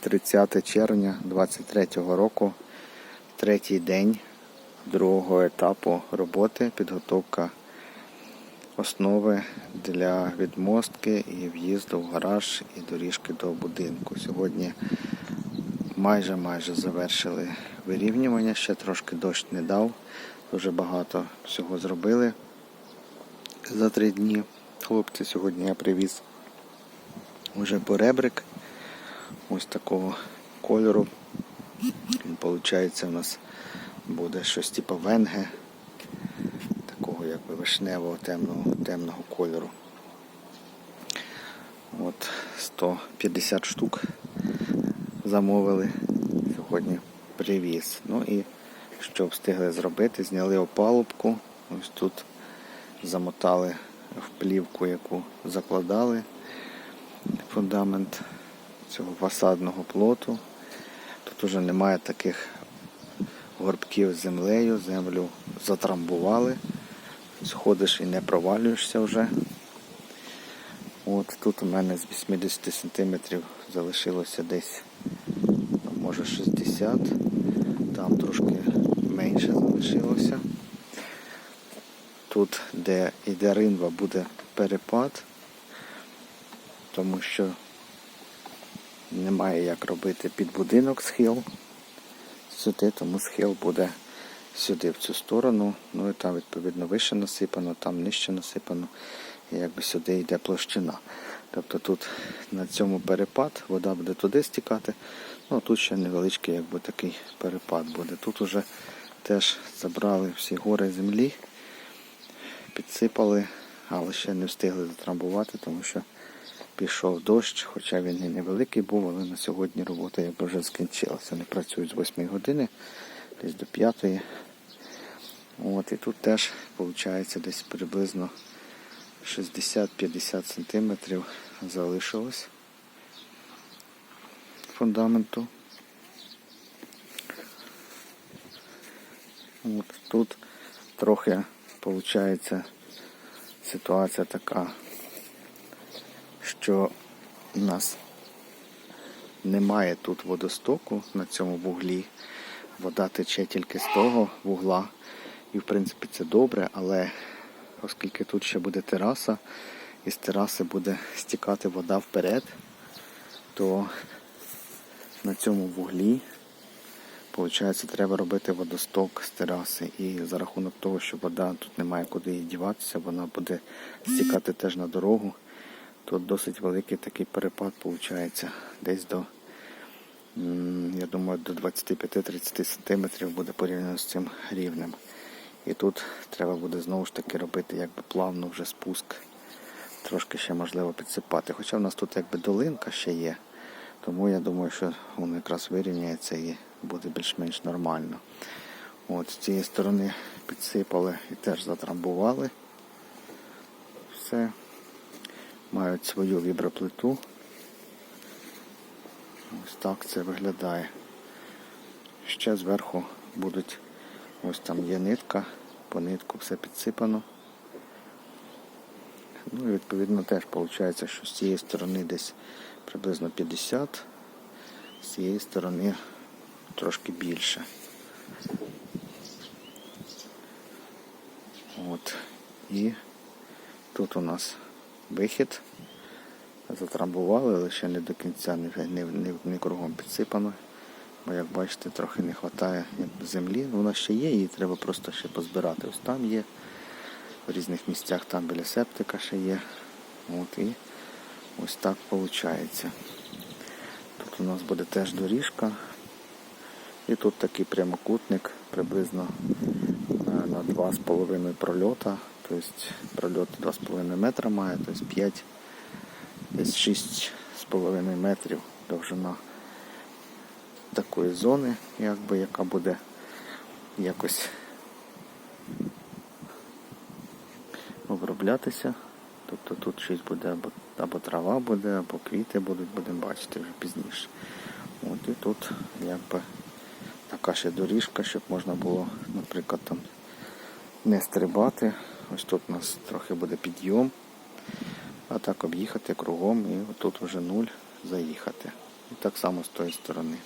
30 червня 23 року, третій день другого етапу роботи, підготовка основи для відмостки і в'їзду в гараж і доріжки до будинку. Сьогодні майже майже завершили вирівнювання, ще трошки дощ не дав, дуже багато всього зробили за три дні. Хлопці, сьогодні я привіз уже поребрик ось такого кольору. Він, виходить, у нас буде щось типу венге, такого якби вишневого темного, темного кольору. От 150 штук замовили. Сьогодні привіз. Ну і що встигли зробити? Зняли опалубку. Ось тут замотали в плівку, яку закладали фундамент цього фасадного плоту. Тут уже немає таких горбків з землею, землю затрамбували. Сходиш і не провалюєшся вже. От тут у мене з 80 см залишилося десь, ну, може 60, там трошки менше залишилося. Тут, де йде ринва, буде перепад, тому що немає як робити під будинок схил сюди, тому схил буде сюди, в цю сторону. Ну і там відповідно вище насипано, там нижче насипано. І якби сюди йде площина. Тобто тут на цьому перепад, вода буде туди стікати. Ну а тут ще невеличкий якби такий перепад буде. Тут уже теж забрали всі гори землі, підсипали, але ще не встигли затрамбувати, тому що пішов дощ, хоча він і невеликий був, але на сьогодні робота якби вже скінчилася. Вони працюють з 8 години, десь до 5. От, і тут теж виходить десь приблизно 60-50 сантиметрів залишилось фундаменту. От тут трохи виходить ситуація така, що у нас немає тут водостоку на цьому вуглі. Вода тече тільки з того вугла. І в принципі це добре, але оскільки тут ще буде тераса, і з тераси буде стікати вода вперед, то на цьому вуглі, виходить, треба робити водосток з тераси. І за рахунок того, що вода тут немає куди її діватися, вона буде стікати теж на дорогу. Тут досить великий такий перепад виходить, десь до, я думаю, до 25-30 см буде порівняно з цим рівнем. І тут треба буде знову ж таки робити якби плавно вже спуск. Трошки ще можливо підсипати. Хоча в нас тут якби долинка ще є. Тому я думаю, що воно якраз вирівняється і буде більш-менш нормально. От З цієї сторони підсипали і теж затрамбували. Все. Мають свою віброплиту. Ось так це виглядає. Ще зверху будуть ось там є нитка, по нитку все підсипано. Ну і відповідно теж виходить, що з цієї сторони десь приблизно 50, з цієї сторони трошки більше. От. І тут у нас вихід. Затрамбували, але ще не до кінця, не, не, не, не кругом підсипано. Бо як бачите, трохи не вистачає землі. Вона ще є, її треба просто ще позбирати. Ось там є, в різних місцях там біля септика ще є. От І ось так виходить. Тут у нас буде теж доріжка. І тут такий прямокутник приблизно е, на 2,5 прольота. Тобто прольот 2,5 метра має, тобто 5, десь 6,5 метрів довжина такої зони, якби, яка буде якось оброблятися. Тобто тут щось буде або, або трава буде, або квіти будуть, будемо бачити вже пізніше. От І тут якби така ще доріжка, щоб можна було, наприклад, там не стрибати. Ось тут у нас трохи буде підйом, а так об'їхати кругом і тут вже нуль заїхати. І так само з тої сторони.